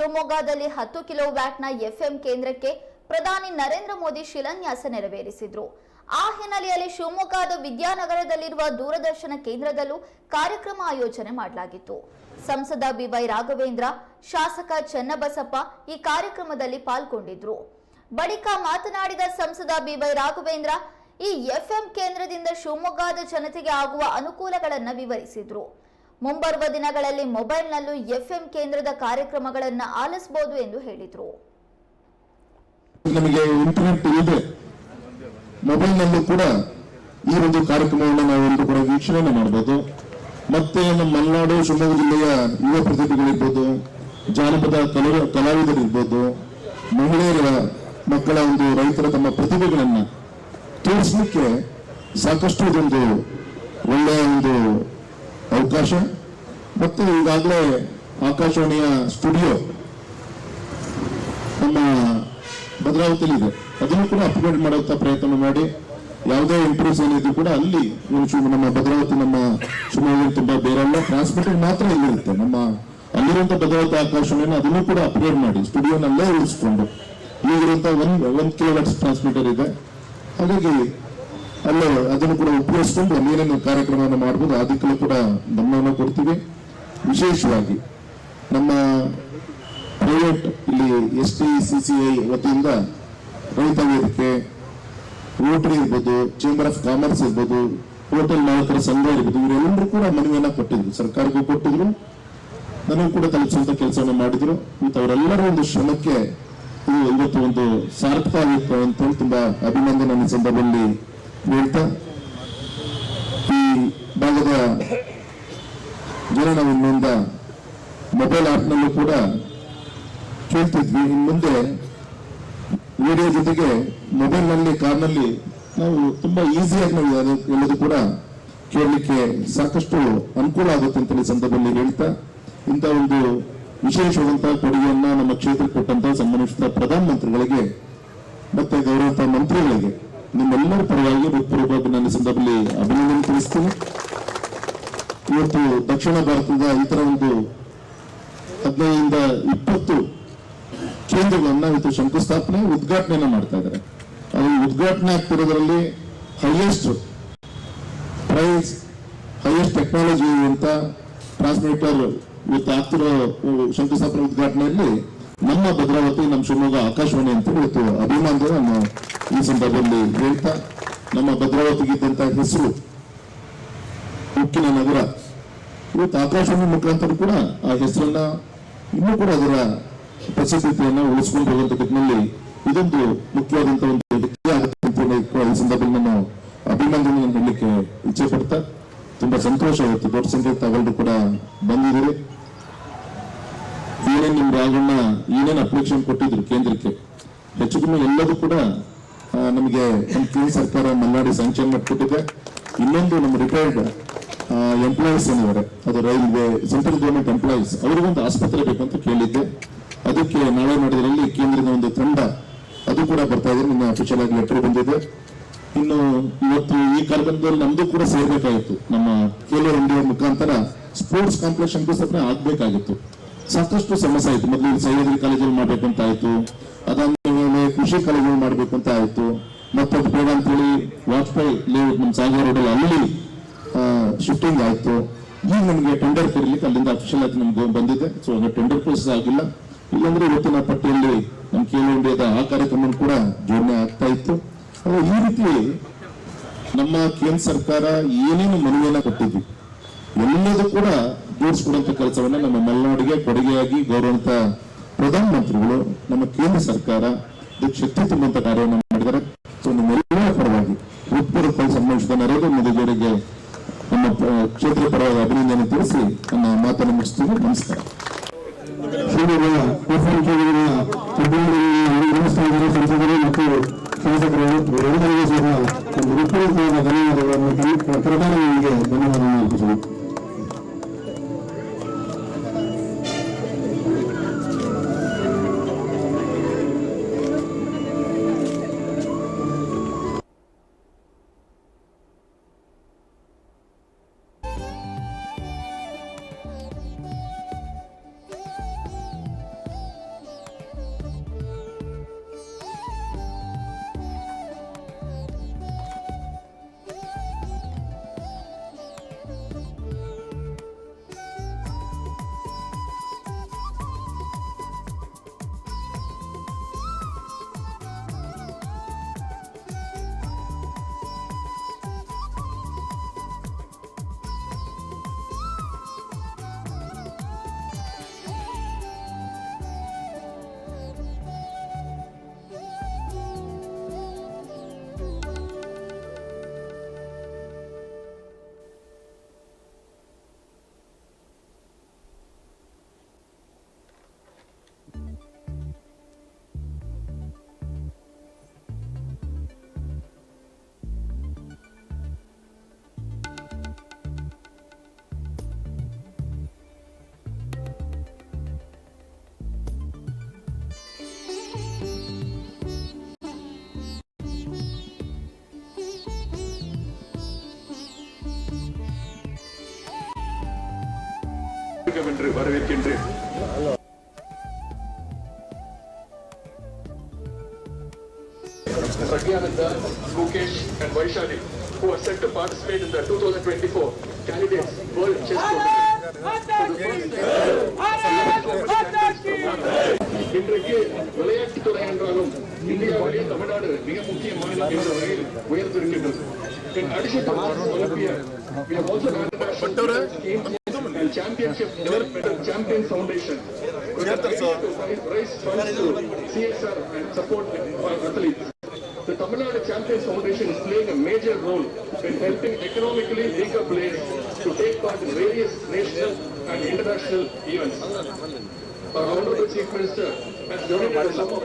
ಶಿವಮೊಗ್ಗದಲ್ಲಿ ಹತ್ತು kilo ವ್ಯಾಟ್ನ FM ಕೇಂದ್ರಕ್ಕೆ ಪ್ರಧಾನಿ ನರೇಂದ್ರ ಮೋದಿ ಶಿಲಾನ್ಯಾಸ ನೆರವೇರಿಸಿದ್ರು. ಆ ಹಿನ್ನೆಲೆಯಲ್ಲಿ ಶಿವಮೊಗ್ಗದ ವಿದ್ಯಾನಗರದಲ್ಲಿರುವ ದೂರದರ್ಶನ ಕೇಂದ್ರದಲ್ಲೂ ಕಾರ್ಯಕ್ರಮ ಆಯೋಜನೆ ಮಾಡಲಾಗಿತ್ತು. ಸಂಸದ ಬಿವೈ ರಾಘವೇಂದ್ರ, ಶಾಸಕ ಚನ್ನಬಸಪ್ಪ ಈ ಕಾರ್ಯಕ್ರಮದಲ್ಲಿ ಪಾಲ್ಗೊಂಡಿದ್ರು. ಬಳಿಕ ಮಾತನಾಡಿದ ಸಂಸದ ಬಿವೈ ರಾಘವೇಂದ್ರ, ಈ ಎಫ್ಎಂ ಕೇಂದ್ರದಿಂದ ಶಿವಮೊಗ್ಗದ ಜನತೆಗೆ ಆಗುವ ಅನುಕೂಲಗಳನ್ನು ವಿವರಿಸಿದ್ರು. ಮುಂಬರುವ ದಿನಗಳಲ್ಲಿ ಮೊಬೈಲ್ನಲ್ಲೂ ಎಫ್ಎಂ ಕೇಂದ್ರದ ಕಾರ್ಯಕ್ರಮಗಳನ್ನು ಆಲಿಸಬಹುದು ಎಂದು ಹೇಳಿದರು. ನಮಗೆ ಇಂಟರ್ನೆಟ್ ಇದೆ ಮೊಬೈಲ್ನಲ್ಲೂ ಕೂಡ ಈ ಒಂದು ಕಾರ್ಯಕ್ರಮವನ್ನು ನಾವು ಕೂಡ ವೀಕ್ಷಣೆ ಮಾಡಬಹುದು ಮತ್ತೆ ನಮ್ಮ ಮಲೆನಾಡು, ಶಿವಮೊಗ್ಗ ಜಿಲ್ಲೆಯ ಯುವ ಪ್ರತಿಭೆಗಳಿರ್ಬೋದು, ಜಾನಪದ ಕಲ, ಕಲಾವಿದರಿರ್ಬೋದು, ಮಹಿಳೆಯರ ಮಕ್ಕಳ ಒಂದು ರೈತರ ತಮ್ಮ ಪ್ರತಿಭೆಗಳನ್ನ ತೋರಿಸಲಿಕ್ಕೆ ಸಾಕಷ್ಟು ಇದೊಂದು ಒಳ್ಳೆಯ ಒಂದು ಅವಕಾಶ. ಮತ್ತೆ ಈಗಾಗಲೇ ಆಕಾಶವಾಣಿಯ ಸ್ಟುಡಿಯೋ ನಮ್ಮ ಭದ್ರಾವತಿಯಲ್ಲಿ ಅದನ್ನು ಕೂಡ ಅಪ್ಗ್ರೇಡ್ ಮಾಡುವಂತ ಪ್ರಯತ್ನ ಮಾಡಿ. ಯಾವುದೇ ಇಂಪ್ರೂವ್ಸ್ ಏನಿದ್ರು ಕೂಡ ಅಲ್ಲಿ ನಮ್ಮ ಭದ್ರಾವತಿ, ನಮ್ಮ ಶಿವಮೊಗ್ಗ ತುಂಬಾ ಬೇರೆಲ್ಲ ಟ್ರಾನ್ಸ್ಮಿಟರ್ ಮಾತ್ರ ಇಲ್ಲಿರುತ್ತೆ. ನಮ್ಮ ಅಲ್ಲಿರುವಂತ ಭದ್ರಾವತಿ ಆಕಾಶವಾಣಿಯನ್ನು ಅದನ್ನು ಕೂಡ ಅಪ್ಗ್ರೇಡ್ ಮಾಡಿ. ಸ್ಟುಡಿಯೋನಲ್ಲೇ ಉಳಿಸ್ಕೊಂಡು. ಈಗಿರುವಂತ ಒಂದ್ ಒಂದ್ ಕಿಲೋಮೀಟರ್ಸ್ ಟ್ರಾನ್ಸ್ಮಿಟರ್ ಇದೆ. ಹಾಗಾಗಿ ಅಲ್ಲೇ ಅದನ್ನು ಕೂಡ ಉಪಯೋಗಿಸ್ಕೊಂಡು ಏನೇನು ಕಾರ್ಯಕ್ರಮವನ್ನು ಮಾಡ್ಬೋದು. ಅದಕ್ಕೆಲ್ಲ ಕೂಡ ಗಮನವನ್ನು ಕೊಡ್ತೀವಿ. ವಿಶೇಷವಾಗಿ ನಮ್ಮ ಪ್ರೈವೇಟ್ ಇಲ್ಲಿ S T C C I ವತಿಯಿಂದ ರೈತ ವೇದಿಕೆ ರೋಟರಿ ಇರ್ಬೋದು ಚೇಂಬರ್ ಆಫ್ ಕಾಮರ್ಸ್ ಇರ್ಬೋದು ಹೋಟೆಲ್ ಮಾಲೀಕರ ಸಂಘ ಇರ್ಬೋದು, ಇವರೆಲ್ಲರೂ ಕೂಡ ಮನವಿಯನ್ನ ಕೊಟ್ಟಿದ್ರು. ಸರ್ಕಾರಕ್ಕೂ ಕೊಟ್ಟಿದ್ರು. ನನಗೂ ಕೂಡ ತಲುಪಿಸುವಂತ ಕೆಲಸವನ್ನು ಮಾಡಿದ್ರು. ಅವರೆಲ್ಲರ ಒಂದು ಶ್ರಮಕ್ಕೆ ಇದು ಇವತ್ತು ಒಂದು ಸಾರ್ಥಕ ಆಗಿತ್ತು ಅಂತ ಹೇಳಿ ತುಂಬಾ ಅಭಿನಂದನೆ ಸಂದರ್ಭದಲ್ಲಿ ಹೇಳ್ತಾ ಈ ಭಾಗದ ಜನ ನಾವು ಮೊಬೈಲ್ ಆ್ಯಪ್ನಲ್ಲೂ ಕೂಡ ಕೇಳ್ತಿದ್ವಿ. ಇನ್ನು ಮುಂದೆ ವಿಡಿಯೋ ಜೊತೆಗೆ ಮೊಬೈಲ್ನಲ್ಲಿ, ಕಾರ್ನಲ್ಲಿ ನಾವು ತುಂಬಾ ಈಸಿಯಾಗಿ ನಾವು ಎಲ್ಲದೂ ಕೂಡ ಕೇಳಲಿಕ್ಕೆ ಸಾಕಷ್ಟು ಅನುಕೂಲ ಆಗುತ್ತೆ ಅಂತ ಈ ಸಂದರ್ಭದಲ್ಲಿ ಹೇಳ್ತಾ, ಇಂಥ ಒಂದು ವಿಶೇಷವಾದಂತಹ ಕೊಡುಗೆಯನ್ನ ನಮ್ಮ ಕ್ಷೇತ್ರಕ್ಕೆ ಕೊಟ್ಟಂತ ಸಂಬಂಧಿಸಿದ ಪ್ರಧಾನಮಂತ್ರಿಗಳಿಗೆ ಮತ್ತೆ ಗೌರವಂತ ಮಂತ್ರಿಗಳಿಗೆ ನಿಮ್ಮೆಲ್ಲರ ಪರವಾಗಿ ಹೃತ್ಪೂರ್ವಕವಾಗಿ ನನ್ನ ಸಂದರ್ಭದಲ್ಲಿ ಅಭಿನಂದನೆ ತಿಳಿಸ್ತೀನಿ. ಇವತ್ತು ದಕ್ಷಿಣ ಭಾರತದ ಇತರ ತರ ಒಂದು ಹದಿನೈದರಿಂದ ಇಪ್ಪತ್ತು ಕೇಂದ್ರಗಳನ್ನ ಇವತ್ತು ಶಂಕುಸ್ಥಾಪನೆ, ಉದ್ಘಾಟನೆಯನ್ನ ಮಾಡ್ತಾ ಇದ್ದಾರೆ. ಅದು ಉದ್ಘಾಟನೆ ಆಗ್ತಿರೋದ್ರಲ್ಲಿ ಹೈಯೆಸ್ಟ್ ಪ್ರೈಸ್ ಹೈಯೆಸ್ಟ್ ಟೆಕ್ನಾಲಜಿ ಅಂತ ಟ್ರಾನ್ಸ್ಮಿಟರ್ ಇವತ್ತು ಆಗ್ತಿರೋ ಶಂಕುಸ್ಥಾಪನೆ ಉದ್ಘಾಟನೆಯಲ್ಲಿ ನಮ್ಮ ಭದ್ರಾವತಿ, ನಮ್ಮ ಶಿವಮೊಗ್ಗ, ಆಕಾಶವಾಣಿ ಅಂತ ಇವತ್ತು ಅಭಿಮಾನದ ನಾನು ಈ ಸಂದರ್ಭದಲ್ಲಿ ಹೇಳ್ತಾ, ನಮ್ಮ ಭದ್ರಾವತಿಗಿದ್ದಂತಹ ಹೆಸರು ಉಕ್ಕಿನ ನಗರ. ಇವತ್ತು ಆಕಾಶವಾಣಿ ಮುಖಾಂತರ ಕೂಡ ಆ ಹೆಸರನ್ನ ಇನ್ನೂ ಕೂಡ ಅದರ ಪ್ರಸಿದ್ಧತೆಯನ್ನ ಉಳಿಸ್ಕೊಂಡು ಹೋಗುವಂತ ನಿಟ್ಟಿನಲ್ಲಿ ಇದೊಂದು ಮುಖ್ಯವಾದಂತಹ ಒಂದು ಈ ಸಂದರ್ಭದಲ್ಲಿ ನಾನು ಅಭಿನಂದನೆಯನ್ನು ಹೇಳಲಿಕ್ಕೆ ಇಚ್ಛೆ ಪಡ್ತಾ ತುಂಬಾ ಸಂತೋಷ ಆಗುತ್ತೆ. ದೊಡ್ಡ ಸಂಖ್ಯೆ ತಾವೆಲ್ಲರೂ ಕೂಡ ಬಂದಿದ್ದೀರಿ. ಏನೇನು ನಿಮ್ ರಾಗಣ್ಣ ಏನೇನು ಅಪ್ಲಿಕೇಶನ್ ಕೊಟ್ಟಿದ್ರು ಕೇಂದ್ರಕ್ಕೆ? ಹೆಚ್ಚು ಕಮ್ಮಿ ಎಲ್ಲದೂ ಕೂಡ ನಮಗೆ ನಮ್ಮ ಕೇಂದ್ರ ಸರ್ಕಾರ ಮಲ್ನಾಡಿ ಸ್ಯಾಂಕ್ಷನ್ ಮಾಡಿಕೊಟ್ಟಿದೆ. ಇನ್ನೊಂದು ನಮ್ಮ ರಿಟೈರ್ಡ್ ಎಂಪ್ಲಾಯೀಸ್ ಏನಿದ್ದಾರೆ ಅದು ರೈಲ್ವೆ ಸೆಂಟ್ರಲ್ ಗೌರ್ಮೆಂಟ್ ಎಂಪ್ಲಾಯೀಸ್ ಅವರಿಗೊಂದು ಆಸ್ಪತ್ರೆ ಬೇಕಂತ ಕೇಳಿದ್ದೆ. ಅದಕ್ಕೆ ನಾಳೆ ಮಾಡಿದ್ರಲ್ಲಿ ಕೇಂದ್ರದ ಒಂದು ತಂಡ. ಅದು ಕೂಡ ಬರ್ತಾ ಇದೆ. ನಿನ್ನೆ ಅಫಿಷಿಯಲ್ ಆಗಿ ಲೆಟರ್ ಬಂದಿದೆ. ಇನ್ನು ಇವತ್ತು ಈ ಕಾರ್ಯಕ್ರಮದಲ್ಲಿ ನಮ್ದು ಕೂಡ ಸೇರ್ಬೇಕಾಗಿತ್ತು. ನಮ್ಮ ಖೇಲೋ ಇಂಡಿಯಾ ಮುಖಾಂತರ ಸ್ಪೋರ್ಟ್ಸ್ ಕಾಂಪ್ಲೆಕ್ಸ್ ಶಂಕುಸ್ಥಾಪನೆ ಆಗ್ಬೇಕಾಗಿತ್ತು. ಸಾಕಷ್ಟು ಸಮಸ್ಯೆ ಆಯ್ತು. ಮೊದಲು ಸಹ್ಯಾದ್ರಿ ಕಾಲೇಜಲ್ಲಿ ಮಾಡ್ಬೇಕಂತ ಆಯ್ತು ಅದಾದ್ಮೇಲೆ ಕೃಷಿ ಕಾಲೇಜಲ್ಲಿ ಮಾಡ್ಬೇಕು ಅಂತ ಆಯ್ತು ಮತ್ತೊಂದು ಬೇಡ ಅಂತ ಹೇಳಿ ವಾಜಪೇಯಿ ಲೇಔಟ್ ನಮ್ಮ ಸಾಗರ ರೋಡಲ್ಲಿ ಅಲ್ಲಿ ಶಿಫ್ಟಿಂಗ್ ಆಯಿತು. ಈಗ ನಮಗೆ ಟೆಂಡರ್ ಕರೀಲಿಕ್ಕೆ ಅಲ್ಲಿಂದ ಅಫಿಷಿಯಲ್ ಆಗಿ ನಮ್ಗೆ ಬಂದಿದೆ. ಸೊ ಟೆಂಡರ್ ಪ್ರೋಸೆಸ್ ಆಗಿಲ್ಲ. ಇಲ್ಲಾಂದ್ರೆ ಇವತ್ತಿನ ಪಟ್ಟಿಯಲ್ಲಿ ನಮ್ಮ ಕೇಳು ಇಂಡಿಯಾದ ಆ ಕಾರ್ಯಕ್ರಮ ಕೂಡ ಜೋಡಣೆ ಆಗ್ತಾ ಇತ್ತು. ಈ ರೀತಿ ನಮ್ಮ ಕೇಂದ್ರ ಸರ್ಕಾರ ಏನೇನು ಮನವಿಯನ್ನ ಕೊಟ್ಟಿದ್ವಿ ಎಲ್ಲದೂ ಕೂಡ ಜೋಡಿಸ್ಕೊಡುವಂತ ಕೆಲಸವನ್ನ ನಮ್ಮ ಮಲೆನಾಡಿಗೆ ಕೊಡುಗೆಯಾಗಿ ಗೌರವಂತ ಪ್ರಧಾನಮಂತ್ರಿಗಳು, ನಮ್ಮ ಕೇಂದ್ರ ಸರ್ಕಾರ ಶಕ್ತಿ ತುಂಬುವಂತ ಕಾರ್ಯವನ್ನು ಮಾಡಿದ್ದಾರೆ. ಸೊ ನಿಮ್ಮೆಲ್ಲರ ಪರವಾಗಿ ಹೃತ್ಪೂರ್ವಕವಾಗಿ ಸಂಬಂಧಿಸಿದ ನರೇಂದ್ರ ಮೋದಿಯವರಿಗೆ ನಮ್ಮ ಕ್ಷೇತ್ರ ಪರವಾಗಿ ಅಭಿನಂದನೆ ತಿಳಿಸಿ ನನ್ನ ಮಾತನ್ನು ಮುಗಿಸ್ತೀನಿ ನಮಸ್ಕಾರ. ಸಂಸದರು ಮತ್ತು ಶಾಸಕರು. ಎಲ್ಲರಿಗೂ ಸಹ ಒಂದು ಧನ್ಯವಾದಗಳನ್ನು ಅರ್ಪಿಸುವುದು. என்று வரவேற்கின்றேன் Pragyananda, Mukesh and Vaishali, who are set to participate in the 2024 Candidates World Chess Tournament. இன்றைக்கு விளையாட்டுத்துறை என்றாலும் இந்தியாவிலே தமிழ்நாடு மிக முக்கிய மாநிலம் என்ற வகையில் உயர்ந்திருக்கின்றது In addition to this Olympia, we have also had a championship development and champion foundation. with the idea to raise funds to CSR and support our athletes. The Tamil Nadu Champions Foundation is playing a major role in helping economically weaker players to take part in various national and international events. Our Honorable Chief Minister has donated a sum of